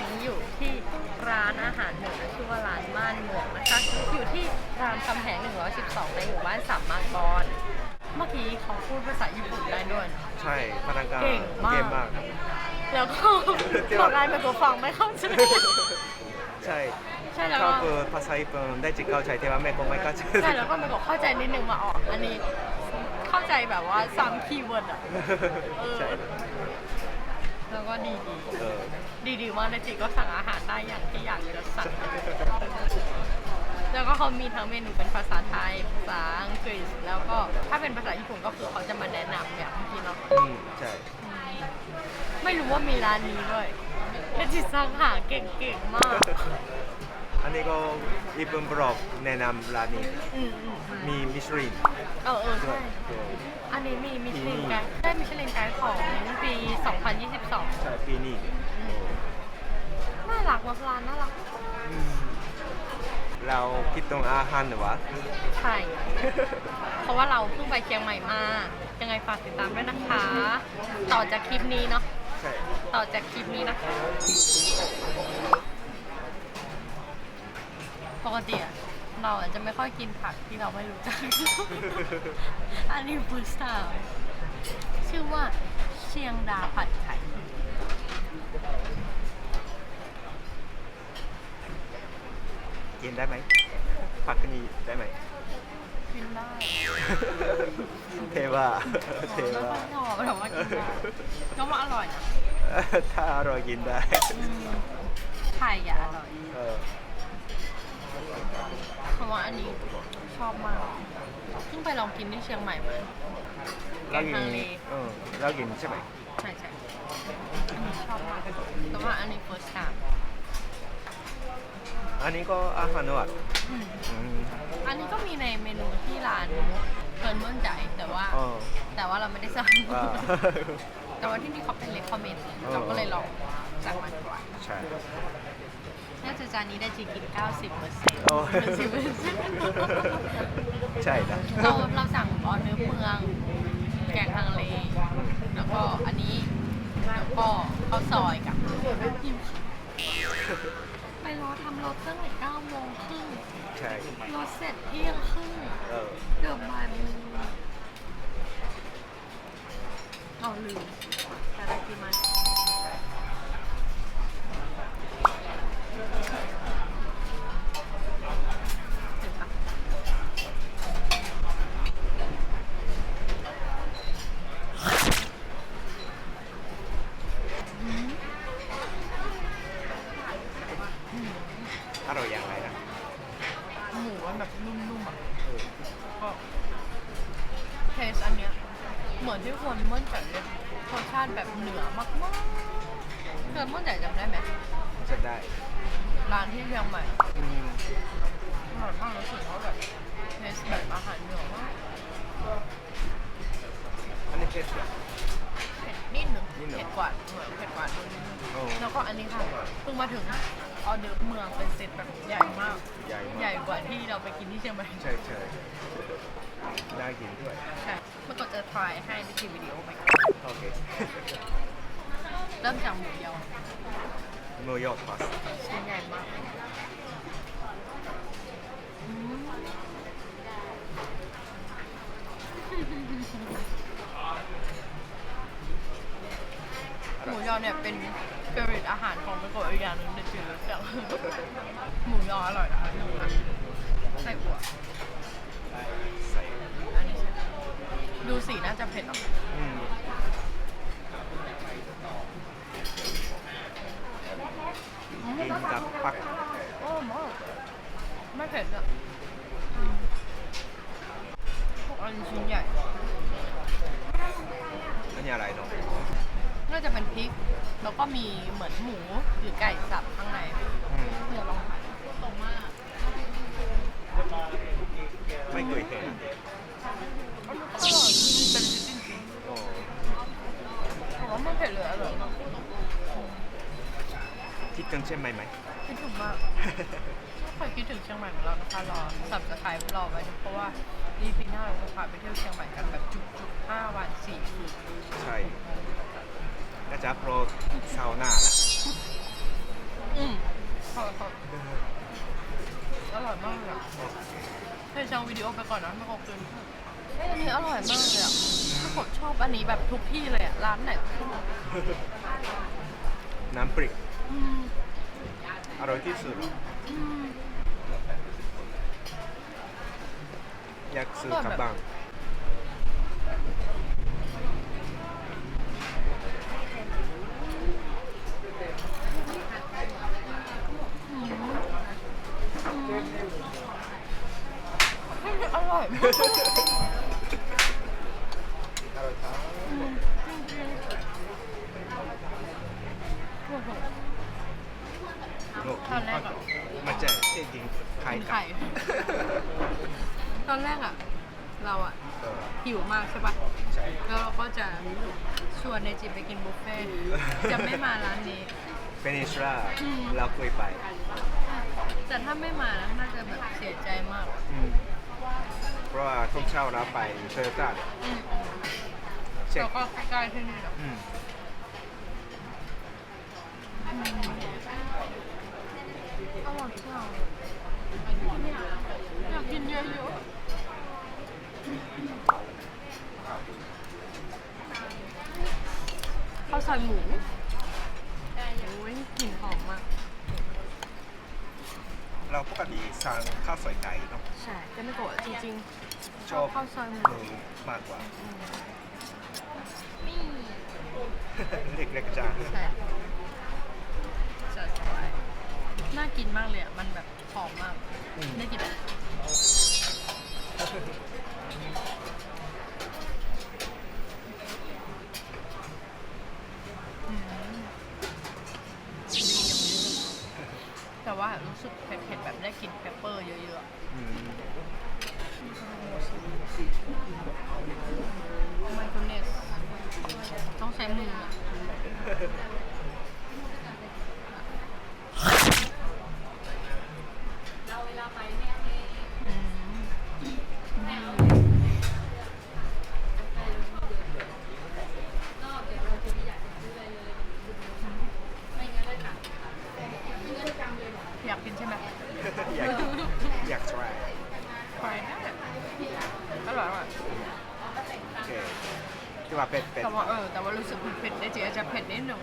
นี้อยู่ที่ร้านอาหารเหนือชื่อว่าร้านม่านเมืองนะคะอยู่ที่รามคำแหง 112 ในหมู่บ้านสัมมากรเมื่อกี้เขาพูดภาษาญี่ปุ่นได้ด้วยนะ ใช่พนักงานเก่งมากเก่งมากครับแล้วก็บอกอะไรมันก็ฟังไม่เข้าใจใช่ใช่แล้วเขาก็คือภาษาญี่ปุ่นได้จิตเข้าใจแต่ว่าแม่ก็ไม่เข้าใจใช่แล้วก็มันก็เข้าใจนิดนึงมาออกอันนี้ เข้าใจแบบว่าซ้ำคีย์เวิร์ดอะ เออ ใช่แล้วก็ดีดี เออ ดีดีๆมากเลยจีก็สั่งอาหารได้อย่างที่อยากจะสั่งแล้วก็เขามีทั้งเมนูเป็นภาษาไทย ภาษาอังกฤษ แล้วก็ถ้าเป็นภาษาญี่ปุ่นก็คือเขาจะมาแนะนำอย่างเมื่อกี้เนาะอืมใช่อืมไม่รู้ว่ามีร้านนี้ด้วยและจิตสั่งหาเก่งๆมาก อันนี้ก็ญี่ปุ่นบล็อกแนะนำร้านนี้ อืมอืมอืมมีมิชลินเออเออด้วใช่ยเอออันนี้มีมิชลินปีนี้ไกด์ได้มิชลินไกด์ของปี 2022 ใช่ปีนี้ น่ารักมากร้านน่ารักอืมเราคิดตรงอาหารหรือวะ ใช่ เพราะว่าเราเพิ่งไปเชียงใหม่มา ยังไงฝากติดตามด้วยนะคะ ต่อจากคลิปนี้เนาะ ใช่ ต่อจากคลิปนี้นะคะ ปกติอะเราอาจจะไม่ค่อยกินผักที่เราไม่รู้จัก อันนี้ฟูสตาร์ชื่อว่าเชียงดาผัดไข่ กินได้ไหมผักนี้ได้ไหมกินได้เทว่าเทไม่ว่าค่อยชอบแต่ว่ากินได้ก็ว่าอร่อยนะถ้าอร่อยกินได้ อืมไข่อะอร่อยเออเพราะว่าอันนี้ชอบมากเพิ่งไปลองกินที่เชียงใหม่มาเรากินทะเลเออเรากินใช่ไหมใช่ใช่อันนี้ชอบมากแต่ว่าอันนี้ first time อันนี้ก็อาหารนวดอืมอืมอันนี้ก็มีในเมนูที่ร้านเกินมื่นใจแต่ว่า อ๋อแต่ว่าเราไม่ได้สั่งอ่า แต่ว่าที่นี่เขาเป็นเลคคอมเมนต์เออ เราก็เลยลองสั่งมันก่อนใช่ น่าจะจานนี้ได้จีกิน 90เปอร์เซ็นต์โอ้10เปอร์เซ็นต์ใช่นะเราเราสั่งออเดอร์เมือง แกงฮังเล แล้วก็อันนี้แล้วก็ข้าวซอยกับหิวไป รอทำรถตั้งแต่9โมงครึ่งใช่รถเสร็จเที่ยงครึ่งเออ เกือบบ่ายโมงเอาลืม อร่อยอย่างไรนะหมูมันแบบนุ่มๆอะเออก็เทสอันเนี้ยเหมือนที่คนเมื่อใจเลยรสชาติแบบเหนือมากๆเธอเมื่อใจจำได้ไหมจะได้ร้านที่เชียงใหม่อืมอร่อยมากรู้สึกว่าแบบเทสแบบอาหารเหนือมากอันนี้เผ็ดเหรอเผ็ด นิดหนึ่งนิดหนึ่งเผ็ดกว่าเหมือนเผ็ดกว่านิดนึงโอ้แล้วก็อันนี้ค่ะเพิ่งมาถึงออเดอร์ฟเมืองเป็นเซตแบบใหญ่มาก ใหญ่มากใหญ่กว่าที่เราไปกินที่เชียงใหม่ใช่ใช่น่ากินด้วย ใช่เมื่อก่อนจะ try ให้ในคลิปวิดีโอไหมโอเคเริ่มจากหมูยอมือยอกพาสชิ้นใหญ่มาก หมูยอเนี่ยเป็นเฟรนอาหารของเป็นกอีกอย่างหนึ่งในชีวิตอะหมูยออร่อยนะคะใส่หัวใส่อันนี้ใช่ดูสีน่าจะเผ็ดหรอกอืมกินกับปักโอ้มากไม่เผ็ดอะพวกอันนชิ้นใหญ่อันนี้อะไรเนาะน่า จะเป็นพริก แล้วก็มีเหมือนหมูหรือไก่สับข้างในอืมเดี๋ยวลองทานตรงมาก ไม่เคยเห็นอันนี้ก็อร่อยเป็นจริงจริงโอ้ๆผมว่าไม่เผ็ดเลยอร่อยมากคิดถึงเช่นไหมไหม คิดถึงมากถ้าใครคิดถึงเชียงใหม่ของเรานะคะรอสับสไครรอไว้นะเพราะว่าดีปีหน้าเราจะพาไปเที่ยวเชียงใหม่กันแบบจุกๆ5วัน4คืน ใช่ น่าจะโปรเซาหน้าละอืมขอขออร่อยมากเลยอะเคยจังวิดีโอไปก่อนนะไม่ขอบคุณเฮ้ยอันนี้อร่อยมากเลยอะถ้ากดชอบอันนี้แบบทุกที่เลยอะร้านไหนก็ชอบน้ำพริกอืมอร่อยที่สุด อืม อยากซื้อกลับบ้าน อืมอืมอร่อยมาก อร่อยครับ อืมจริงๆโอ้โห โอ้ ตอนแรกอะมันจะเจ๊กินไข่กินไข่ ตอนแรกอะเราอะเออหิวมากใช่ปะใช่แล้วเราก็จะชวนในจิบไปกินบุฟเฟ่ต์จะไม่มาร้านนี้ เป็นอิสราอืมเราเคยไป แต่ถ้าไม่มานะน่าจะแบบเสียใจมาก อืมเพ ราะว่าทุกเช้าเราไปโตโยต้าอืมเช็คแล้วก็ใกล้ๆที่นี่แหละอืมอร่อยจังอยากกินเยอะๆข้าวซอยหมูโอ้ยกลิ่นหอมมาก เรา ปกติสั่งข้าวสวยไก่เนาะใช่แต่ไม่โกรธจริงๆชอบข้าวซอยหมูหมูมากกว่า นี่เล็กๆจ้าใช่จัดไว้น่ากินมากเลยอะ มันแบบหอมมากอืมได้กินแบบ แต่ว่ารู้สึกเผ็ดๆแบบได้กลินเปปเปอร์เยอะๆอะอืมโอ้ my goodness ต้องใช้มืออะ ใช่ไหมอยากอยาก try ไปได้อร่อยอร่อยโอเคที่ว่าเป็ดเป็ดแต่ว่าเออแต่ว่ารู้สึกเผ็ดได้จีอาจจะเผ็ดนิดหนึ่ง